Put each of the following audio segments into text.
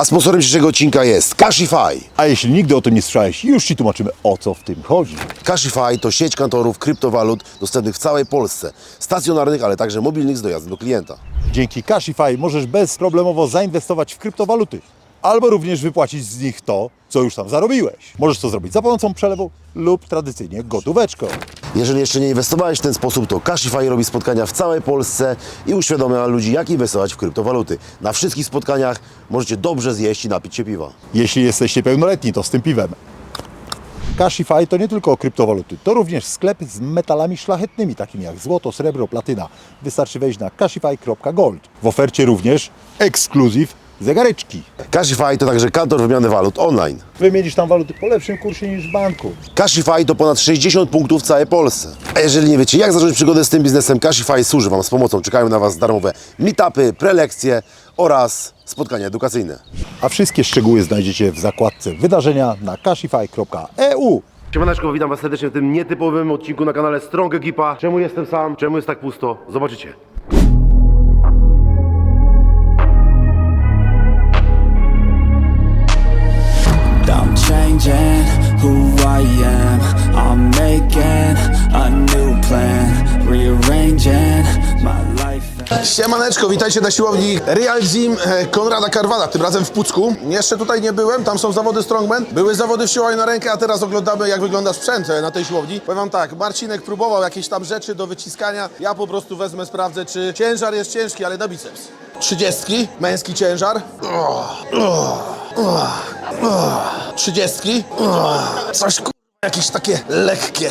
A sponsorem dzisiejszego odcinka jest Cashify. A jeśli nigdy o tym nie słyszałeś, już Ci tłumaczymy o co w tym chodzi. Cashify to sieć kantorów kryptowalut dostępnych w całej Polsce, stacjonarnych, ale także mobilnych z dojazdem do klienta. Dzięki Cashify możesz bezproblemowo zainwestować w kryptowaluty, albo również wypłacić z nich to, co już tam zarobiłeś. Możesz to zrobić za pomocą przelewu lub tradycyjnie gotóweczką. Jeżeli jeszcze nie inwestowałeś w ten sposób, to Cashify robi spotkania w całej Polsce i uświadamia ludzi, jak inwestować w kryptowaluty. Na wszystkich spotkaniach możecie dobrze zjeść i napić się piwa. Jeśli jesteście pełnoletni, to z tym piwem. Cashify to nie tylko kryptowaluty, to również sklep z metalami szlachetnymi, takimi jak złoto, srebro, platyna. Wystarczy wejść na cashify.gold. W ofercie również ekskluzyw zegareczki. Cashify to także kantor wymiany walut online. Wymienisz tam waluty po lepszym kursie niż w banku. Cashify to ponad 60 punktów w całej Polsce. A jeżeli nie wiecie, jak zacząć przygodę z tym biznesem, Cashify służy Wam z pomocą. Czekają na Was darmowe meetupy, prelekcje oraz spotkania edukacyjne. A wszystkie szczegóły znajdziecie w zakładce wydarzenia na cashify.eu. Siemaneczko, witam Was serdecznie w tym nietypowym odcinku na kanale Strong Ekipa. Czemu jestem sam? Czemu jest tak pusto? Zobaczycie. I am. I'm making a new plan, rearranging my life. Siemaneczko, witajcie na siłowni Real Gym e, Konrada Karwana, tym razem w Pucku. Jeszcze tutaj nie byłem, tam są zawody Strongman. Były zawody w siłowni na rękę, a teraz oglądamy jak wygląda sprzęt e, na tej siłowni. Powiem wam tak, Marcinek próbował jakieś tam rzeczy do wyciskania. Ja po prostu wezmę, sprawdzę, czy ciężar jest ciężki, ale na biceps. Trzydziestki, męski ciężar. Trzydziestki. Coś kur... jakieś takie lekkie.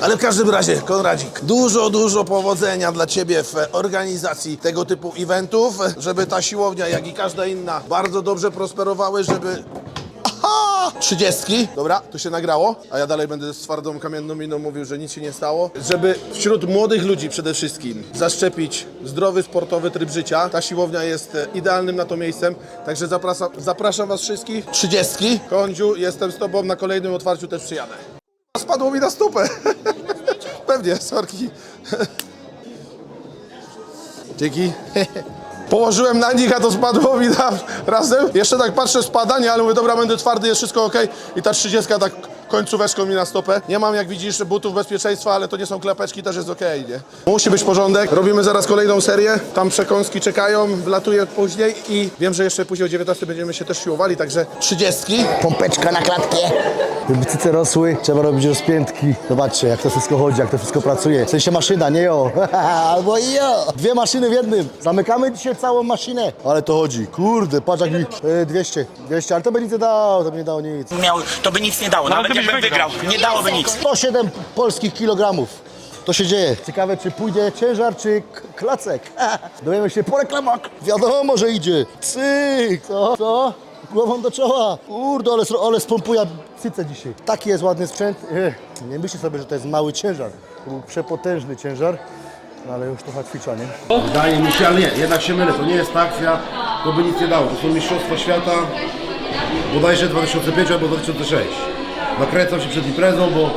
Ale w każdym razie, Konradzik, dużo, dużo powodzenia dla Ciebie w organizacji tego typu eventów, żeby ta siłownia, jak i każda inna, bardzo dobrze prosperowały, żeby... Aha! Trzydziestki, dobra, to się nagrało, a ja dalej będę z twardą, kamienną miną mówił, że nic się nie stało. Żeby wśród młodych ludzi przede wszystkim zaszczepić zdrowy, sportowy tryb życia, ta siłownia jest e, idealnym na to miejscem, także zapraszam, zapraszam Was wszystkich. Trzydziestki, Kądziu, jestem z Tobą, na kolejnym otwarciu też przyjadę. Spadło mi na stopę. Pewnie, sorki. Dzięki. Położyłem na nich, a to spadło mi na razem. Jeszcze tak patrzę, spadanie, ale mówię, dobra, będę twardy, jest wszystko ok. I ta 30 tak końcóweczką mi na stopę. Nie mam, jak widzisz, butów bezpieczeństwa, ale to nie są klapeczki, też jest ok, nie? Musi być porządek. Robimy zaraz kolejną serię. Tam przekąski czekają, wlatuję później i wiem, że jeszcze później o 19 będziemy się też siłowali, także 30. pompeczka na klatkę. Żeby cyce rosły, trzeba robić rozpiętki. Zobaczcie, jak to wszystko chodzi, jak to wszystko pracuje. W sensie maszyna, nie jo. Albo jo. Dwie maszyny w jednym. Zamykamy dzisiaj całą maszynę. Ale to chodzi. Kurde, patrz jak mi... E, 200. 200, ale to by nic nie dało, to by nie dało nic. miał, to by nic nie dało, nawet jakbym wygrał, nie dałoby nic. 107 polskich kilogramów. To się dzieje. Ciekawe, czy pójdzie ciężar, czy k- klacek. Dowiemy się po reklamach. Wiadomo, że idzie. Cyk. Co? Co? Głową do czoła. Kurde, ale, sro- ale spompuje cyce dzisiaj. Taki jest ładny sprzęt. Ech, Nie myślcie sobie, że to jest mały ciężar. To był przepotężny ciężar. No ale już trochę ćwicza, nie? Wydaje mi się, ale nie, jednak się mylę. To nie jest ta akcja, to by nic nie dało. To są Mistrzostwa Świata bodajże 2005 albo 2006. Nakręcam się przed imprezą, bo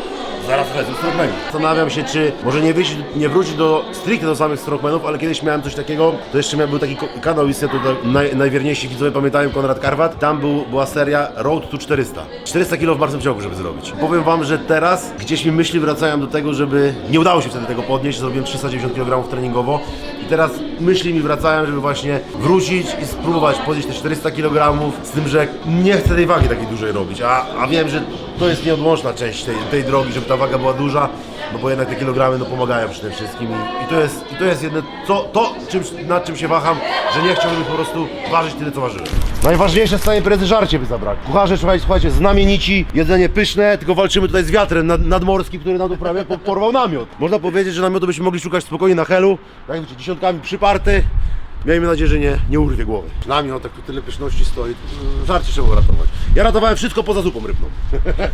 zaraz lecę strongmeni. Zastanawiam się, czy może nie, wyjść, nie wrócić do stricte do samych strongmenów, ale kiedyś miałem coś takiego, to jeszcze miał, był taki ko- kanał istniał, to naj, najwierniejsi widzowie pamiętają, Konrad Karwat. Tam był, była seria Road to 400. 400 kg w martwym ciągu, żeby zrobić. Powiem wam, że teraz gdzieś mi myśli wracają do tego, żeby... Nie udało się wtedy tego podnieść, zrobiłem 390 kg treningowo. I teraz myśli mi wracają, żeby właśnie wrócić i spróbować podnieść te 400 kg, z tym, że nie chcę tej wagi takiej dużej robić, a, a wiem, że to jest nieodłączna część tej, tej drogi, żeby ta waga była duża, no bo jednak te kilogramy no, pomagają tym wszystkim i, i to jest, i to jest jedno, co, to czym, nad czym się waham, że nie chciałbym po prostu ważyć tyle, co ważyłem. Najważniejsze całej imprezy żarcie by zabrakło. Kucharze, słuchajcie, słuchajcie, znamienici, jedzenie pyszne, tylko walczymy tutaj z wiatrem nad, nadmorskim, który prawie po- porwał namiot. Można powiedzieć, że namiotu byśmy mogli szukać spokojnie na helu, jak wiecie, dziesiątkami przyparty. Miejmy nadzieję, że nie, nie urwie głowy. Namiot, jak tu tyle pyszności stoi, to żarcie trzeba uratować. Ja ratowałem wszystko poza zupą rybną.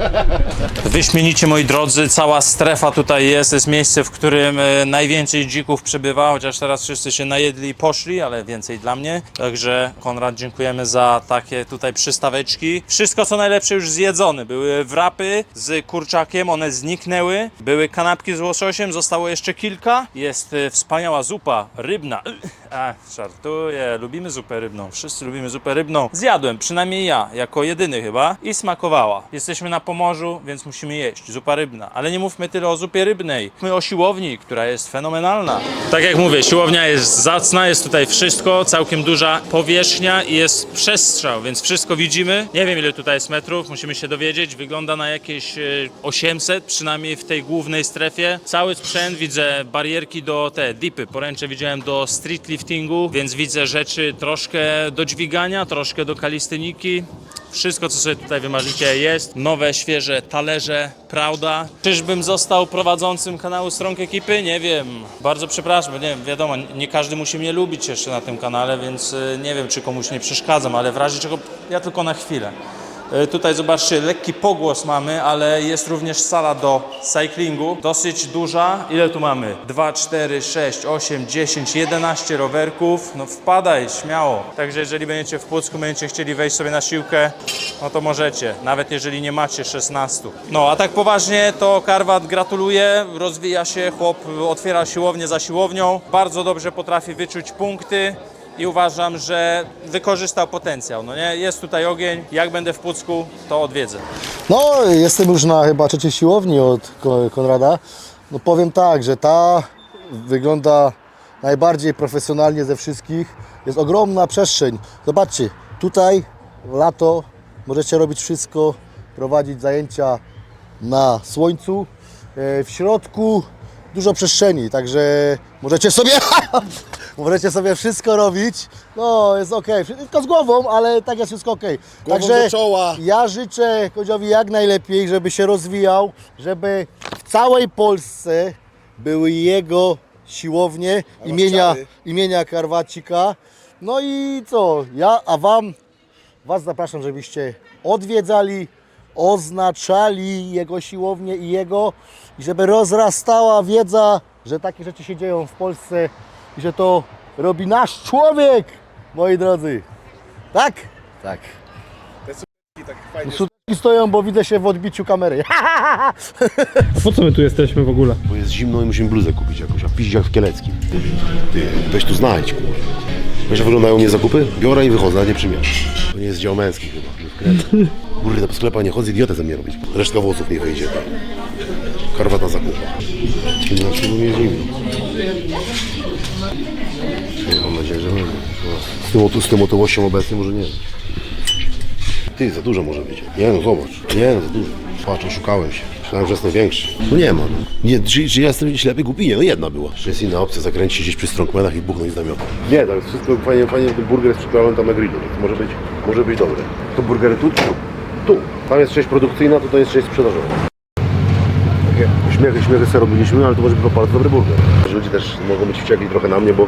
Wyśmienicie moi drodzy, cała strefa tutaj jest, jest miejsce, w którym e, najwięcej dzików przebywa, chociaż teraz wszyscy się najedli i poszli, ale więcej dla mnie. Także Konrad, dziękujemy za takie tutaj przystaweczki. Wszystko co najlepsze już zjedzone. Były wrapy z kurczakiem, one zniknęły. Były kanapki z łososiem, zostało jeszcze kilka. Jest e, wspaniała zupa rybna. A, żartuję, lubimy zupę rybną, wszyscy lubimy zupę rybną. Zjadłem, przynajmniej ja, jako jedyny chyba i smakowała. Jesteśmy na Pomorzu, więc musimy jeść, zupa rybna. Ale nie mówmy tyle o zupie rybnej, mówmy o siłowni, która jest fenomenalna. Tak jak mówię, siłownia jest zacna, jest tutaj wszystko, całkiem duża powierzchnia i jest przestrzał, więc wszystko widzimy. Nie wiem ile tutaj jest metrów, musimy się dowiedzieć. Wygląda na jakieś e, 800, przynajmniej w tej głównej strefie. Cały sprzęt, widzę barierki do te dipy, poręcze widziałem do street liftingu, więc widzę rzeczy troszkę do dźwigania, troszkę do kalistyniki. Wszystko, co sobie tutaj wymarzycie jest. Nowe, świeże talerze, prawda. Czyżbym został prowadzącym kanału Strong Ekipy? Nie wiem. Bardzo przepraszam, bo nie wiem, wiadomo, nie każdy musi mnie lubić jeszcze na tym kanale, więc y, nie wiem, czy komuś nie przeszkadzam, ale w razie czego ja tylko na chwilę. E, Tutaj zobaczcie, lekki pogłos mamy, ale jest również sala do cyclingu, dosyć duża. Ile tu mamy? 2, 4, 6, 8, 10, 11 rowerków. No wpadaj, śmiało. Także jeżeli będziecie w Pucku, będziecie chcieli wejść sobie na siłkę, no to możecie, nawet jeżeli nie macie 16. No a tak poważnie, to Karwat gratuluję, rozwija się, chłop otwiera siłownię za siłownią, bardzo dobrze potrafi wyczuć punkty i uważam, że wykorzystał potencjał. No nie? Jest tutaj ogień, jak będę w Pucku, to odwiedzę. No, jestem już na chyba trzeciej siłowni od Ko- Konrada. No powiem tak, że ta wygląda najbardziej profesjonalnie ze wszystkich. Jest ogromna przestrzeń. Zobaczcie, tutaj w lato możecie robić wszystko, prowadzić zajęcia na słońcu. E, W środku dużo przestrzeni, także możecie sobie możecie sobie wszystko robić. No, jest ok. Tylko z głową, ale tak jest wszystko ok. Głową Także do czoła. ja życzę Koziowi jak najlepiej, żeby się rozwijał, żeby w całej Polsce były jego siłownie imienia, imienia Karwacika. No i co? Ja, a Wam, Was zapraszam, żebyście odwiedzali, oznaczali jego siłownię i jego, i żeby rozrastała wiedza, że takie rzeczy się dzieją w Polsce i że to robi nasz człowiek, moi drodzy. Tak? Tak. No, Sutki stoją, bo widzę się w odbiciu kamery. Po co my tu jesteśmy w ogóle? Bo jest zimno i musimy bluzę kupić jakąś, a piździ jak w Kieleckim. Ty, weź tu znajdź, kurwa. Wiesz jak wyglądają mnie zakupy? Biorę i wychodzę, a nie przymiasz. To nie jest dział męski chyba. Kurde, po sklepach nie chodzę, idiotę ze mnie robić. Resztka włosów nie wyjdzie. Karwat na zakupach. Znaczy, bo mnie zimno. Mam nadzieję, że będzie. Z tym, oto- z tym otyłością obecnie może nie. Ty, za dużo może być. Nie no, zobacz. Nie no, za dużo. Patrz, oszukałem się. Myślałem, że jestem większy. No nie ma. No. Nie, czy, czy ja jestem ślepy, głupi? Nie, no jedna była. Czy jest inna opcja, zakręcić się gdzieś przy strongmanach i buchnąć z namiotu. Nie, jest wszystko fajnie, fajnie ten burger jest przyprawiony tam na grillu, może być, może być dobre. To burgery tu, tu, tu. Tam jest część produkcyjna, tutaj jest część sprzedażowa. Takie uśmiechy, śmiechy sobie robiliśmy, ale to może być bardzo dobry burger. Ludzie też mogą być wściekli trochę na mnie, bo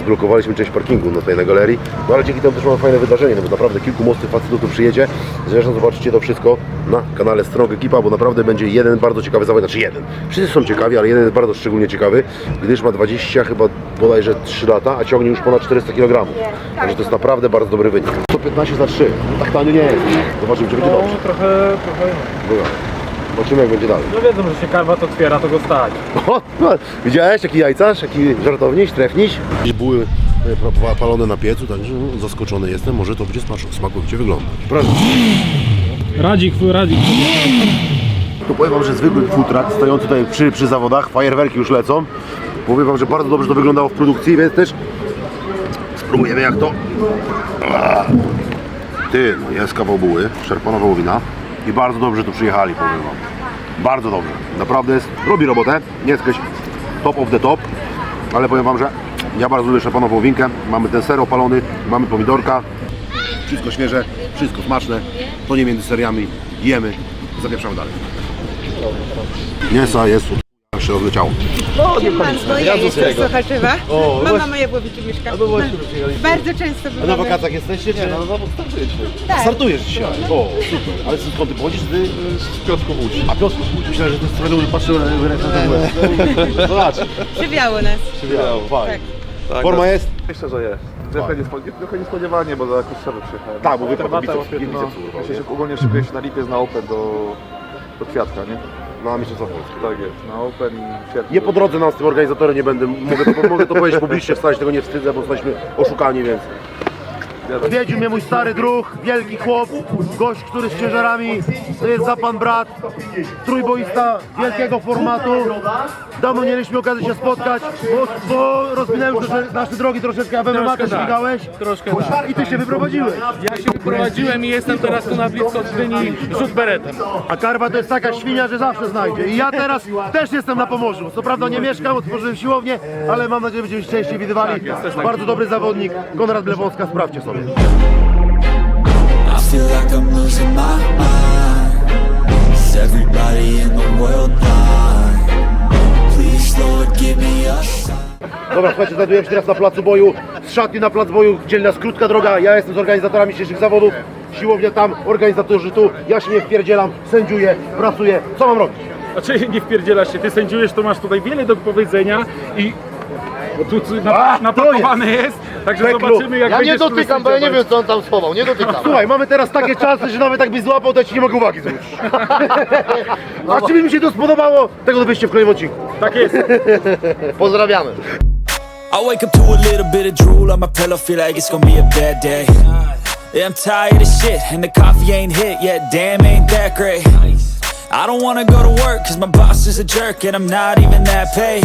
zblokowaliśmy część parkingu no, tutaj na galerii, no ale dzięki temu też mamy fajne wydarzenie, no bo naprawdę kilku mocnych facetów tu przyjedzie. Zresztą zobaczycie to wszystko na kanale Strong Ekipa, bo naprawdę będzie jeden bardzo ciekawy zawód, znaczy jeden. Wszyscy są ciekawi, ale jeden jest bardzo szczególnie ciekawy, gdyż ma 20 chyba bodajże 3 lata, a ciągnie już ponad 400 kg. Także to jest naprawdę bardzo dobry wynik. 115 za 3, no tak tanio nie jest. Zobaczymy, czy będzie dobrze. No, trochę, trochę. Dobra. Zobaczymy jak będzie dalej. No wiedzą, że się karwat otwiera, to go stać. O, no, widziałeś jaki jajcarz, jaki żartowniś, trefniś? Były e, pa- pa- palone na piecu, także no, zaskoczony jestem, może to będzie smakowicie wygląda. Proszę. Radzik, radzik. Tu powiem wam, że zwykły truck stojący tutaj przy, przy zawodach, fajerwerki już lecą. Powiem wam, że bardzo dobrze to wyglądało w produkcji, więc też spróbujemy jak to. Ty, no jest kawał buły, szarpana wołowina i bardzo dobrze tu przyjechali, powiem wam. Bardzo dobrze. Naprawdę jest, robi robotę, nie jest jakaś top of the top, ale powiem wam, że ja bardzo lubię szarpaną wołowinkę. Mamy ten ser opalony, mamy pomidorka, wszystko świeże, wszystko smaczne, to nie między seriami, jemy, zapieprzamy dalej. Mięsa jest, jak się rozleciało. No ja jestem z Sochaczewa. Mama moja w Łowicu mieszka. Bardzo często A na bywamy. wakacjach jesteście? Czy? Nie, no, no startujesz. Tak. Startujesz dzisiaj. O, super. Ale skąd ty pochodzisz? Ty z Piotrków Łódź. A Łódź. Myślałem, że to jest że patrzył na ręce na Zobacz. Przywiało nas. Przywiało, fajnie. Tak. Forma jest? Myślę, że jest. Trochę, niespo- trochę niespodziewanie, bo za Kustrzewy przyjechałem. Tak, bo wy no, urwał, ja się nie? ogólnie szykuję się na lipiec na Open do, do Kwiatka, nie? Na Mistrzostwa Polski. Tak jest, na Open i sierpniu. Nie po drodze nas tym organizatorem nie będę, mogę to, mogę to powiedzieć publicznie, wstać tego nie wstydzę, bo jesteśmy oszukani, więc... Odwiedził mnie mój stary druh, wielki chłop, gość, który z ciężarami, to jest za pan brat, trójboista wielkiego formatu. Dawno nie mieliśmy okazji się spotkać, bo, bo rozwinęły już nasze, drogi troszeczkę, a w MMA też ścigałeś Troszkę i ty się wyprowadziłeś. Ja się wyprowadziłem i jestem teraz tu na blisko Gdyni rzut beretem. A karwa to jest taka świnia, że zawsze znajdzie. I ja teraz też jestem na Pomorzu. Co prawda nie mieszkam, otworzyłem siłownię, ale mam nadzieję, że będziemy się częściej widywali. Bardzo dobry zawodnik, Konrad Blewąska, sprawdźcie sobie. I feel like I'm losing my mind Is everybody in the world blind? Please Lord give me a sign Dobra, słuchajcie, znajdujemy się teraz na placu boju. Z szatni na plac boju dzieli nas krótka droga. Ja jestem z organizatorami dzisiejszych zawodów. Siłownia tam, organizatorzy tu. Ja się nie wpierdzielam, sędziuję, pracuję. Co mam robić? Znaczy nie wpierdzielasz się, ty sędziujesz, to masz tutaj wiele do powiedzenia i bo tu tu na, A, napakowane jest, także Peklu. zobaczymy jak Ja nie dotykam, bo ja nie wiem co on tam schował, nie dotykam. Słuchaj, mamy teraz takie czasy, że nawet jakbyś złapał, to ja ci nie mogę uwagi zwrócić. A czy by mi się to spodobało, tego dowiecie w kolejnym odcinku. Tak jest. Pozdrawiamy. I wake up to a little bit of drool on my pillow, feel like it's gonna be a bad day. Yeah, I'm tired of shit, and the coffee ain't hit yet, damn, ain't that great. I don't wanna go to work, cause my boss is a jerk, and I'm not even that paid.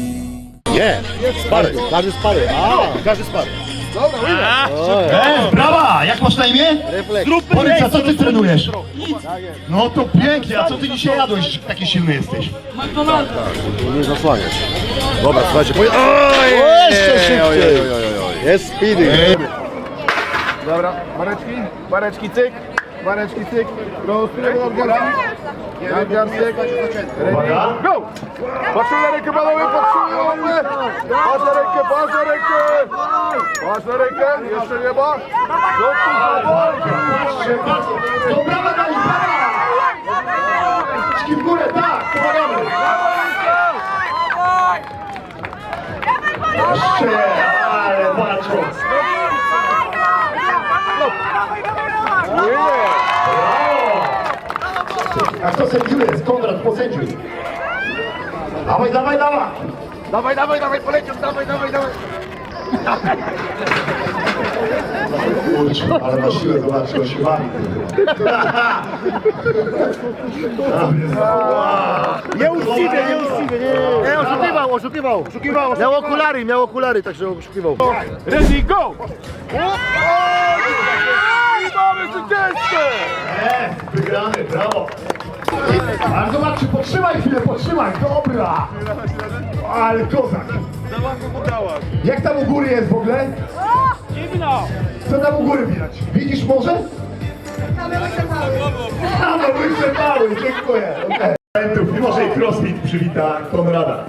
Nie, spary. Każdy spary. A, Każdy spary. brawa! Jak masz na imię? Refleks. Powiedz, a co ty trenujesz? No to pięknie, a co ty dzisiaj jadłeś, taki silny jesteś? Nie zasłaniać. Dobra, słuchajcie. Oj! Jeszcze szybciej. Jest speedy. Dobra, bareczki, bareczki, cyk, bareczki, cyk. Prostuję nadgarstki. Nadgarstek. Ready, go! Patrz na rękę, panowie, patrz na rękę! Patrz na rękę, patrz na rękę! Patrz na rękę, jeszcze nie ma. Do tu, To brawa dali, brawa! Czki w górę, tak, pomagamy. Jeszcze, A kto sędziuje? Konrad, posędziuj. Dawaj, dawaj, dawaj. Dawaj, dawaj, dawaj, poleciał, dawaj, dawaj, dawaj. Kurczę, ale na siłę zobaczył, się bawi. Nieuczciwie, nieuczciwie, nie. Nie, oszukiwał, oszukiwał, oszukiwał. Miał okulary, miał okulary, także oszukiwał. Ready, go! I mamy zwycięzcę! Wygrany, brawo. Ale zobaczcie, potrzymaj chwilę, potrzymaj, dobra. Ale kozak. Jak tam u góry jest w ogóle? Zimno! Co tam u góry widać? Widzisz? A, no wyczerpały, dziękuję. Okay. I może i crossfit przywita Konrada.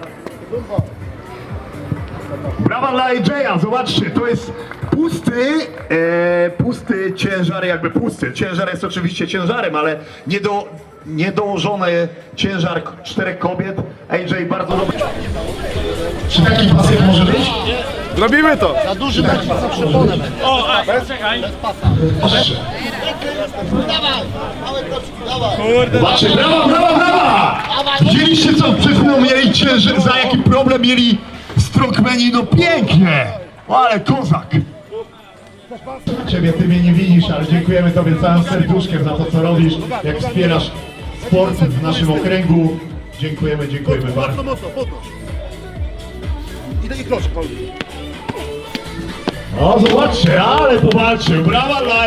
Brawa dla AJ'a, zobaczcie, to jest pusty, e, pusty ciężar, jakby pusty. Ciężar jest oczywiście ciężarem, ale niedo, niedołożony ciężar k- czterech kobiet. AJ bardzo dobry. Czy taki pasek może być? Zrobimy to! Na duży taki za przeponem. O, a, czekaj. Proszę. Dawaj, małe kroczki, dawaj. Kurde, Zobaczcie, brawa, brawa, brawa! Widzieliście co przed chwilą mieli ciężar, za jaki problem mieli strongmeni? No pięknie! Ale kozak! Ciebie ty mnie nie widzisz, ale dziękujemy Tobie całym serduszkiem za to, co robisz, jak wspierasz sport w naszym okręgu. Dziękujemy, dziękujemy bardzo. Bardzo mocno, podnoś. I taki kroczek, Paul. O, zobaczcie, ale powalczył. Brawa dla.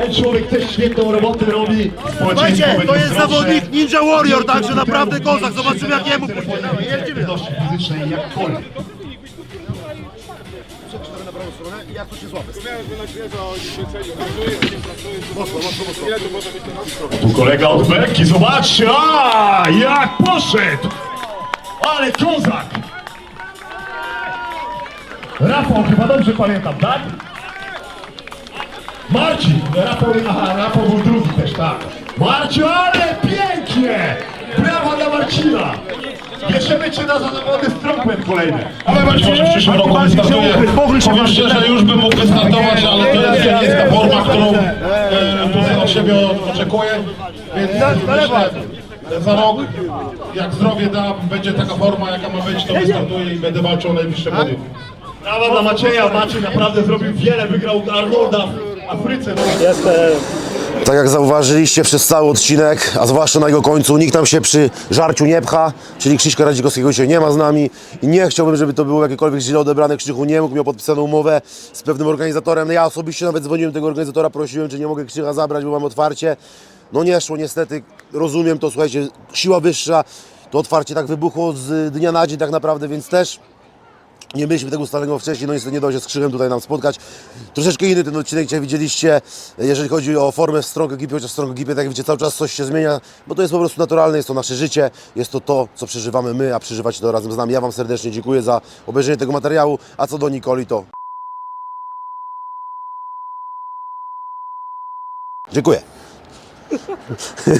Ten człowiek też świetną robotę robi. Słuchajcie, to jest zawodnik Ninja Warrior, także naprawdę kozak. Zobaczymy jak jemu pójdzie. Dawaj, jedziemy. Fizycznej jakkolwiek. I jak to się złapie. Mocno, mocno, mocno. Tu kolega od Berki, zobaczcie, a jak poszedł! Ale kozak! Rafał, chyba dobrze pamiętam, tak? Marcin, Rafał, aha, Rafał był drugi też, tak. Marcin, ale pięknie! Brawa dla Marcina! Bierzemy cię na zawody strongman kolejny. Ale Marcin, może w przyszłym roku wystartuje. Powiem szczerze, już bym mógł wystartować, ale to jest, jest ta forma, którą e, tutaj od siebie oczekuję. Więc myślę, za rok, jak zdrowie da, będzie taka forma, jaka ma być, to wystartuję i będę walczył o najbliższe podium. Brawa dla Macieja, Maciej naprawdę zrobił wiele, wygrał Arnolda w Afryce. Tak jak zauważyliście przez cały odcinek, a zwłaszcza na jego końcu, nikt tam się przy żarciu nie pcha, czyli Krzyśka Radzikowskiego dzisiaj nie ma z nami i nie chciałbym, żeby to było jakiekolwiek źle odebrane. Krzychu nie mógł, miał podpisaną umowę z pewnym organizatorem. No ja osobiście nawet dzwoniłem tego organizatora, prosiłem, czy nie mogę Krzycha zabrać, bo mam otwarcie. No nie szło niestety, rozumiem to, słuchajcie, siła wyższa, to otwarcie tak wybuchło z dnia na dzień tak naprawdę, więc też nie mieliśmy tego ustalonego wcześniej, no niestety nie dało się z Krzychem tutaj nam spotkać. Troszeczkę inny ten odcinek dzisiaj widzieliście, jeżeli chodzi o formę w strong ekipie, chociaż w strong ekipie, tak jak widzicie, cały czas coś się zmienia, bo to jest po prostu naturalne, jest to nasze życie, jest to to, co przeżywamy my, a przeżywacie to razem z nami. Ja Wam serdecznie dziękuję za obejrzenie tego materiału, a co do Nikoli, to dziękuję.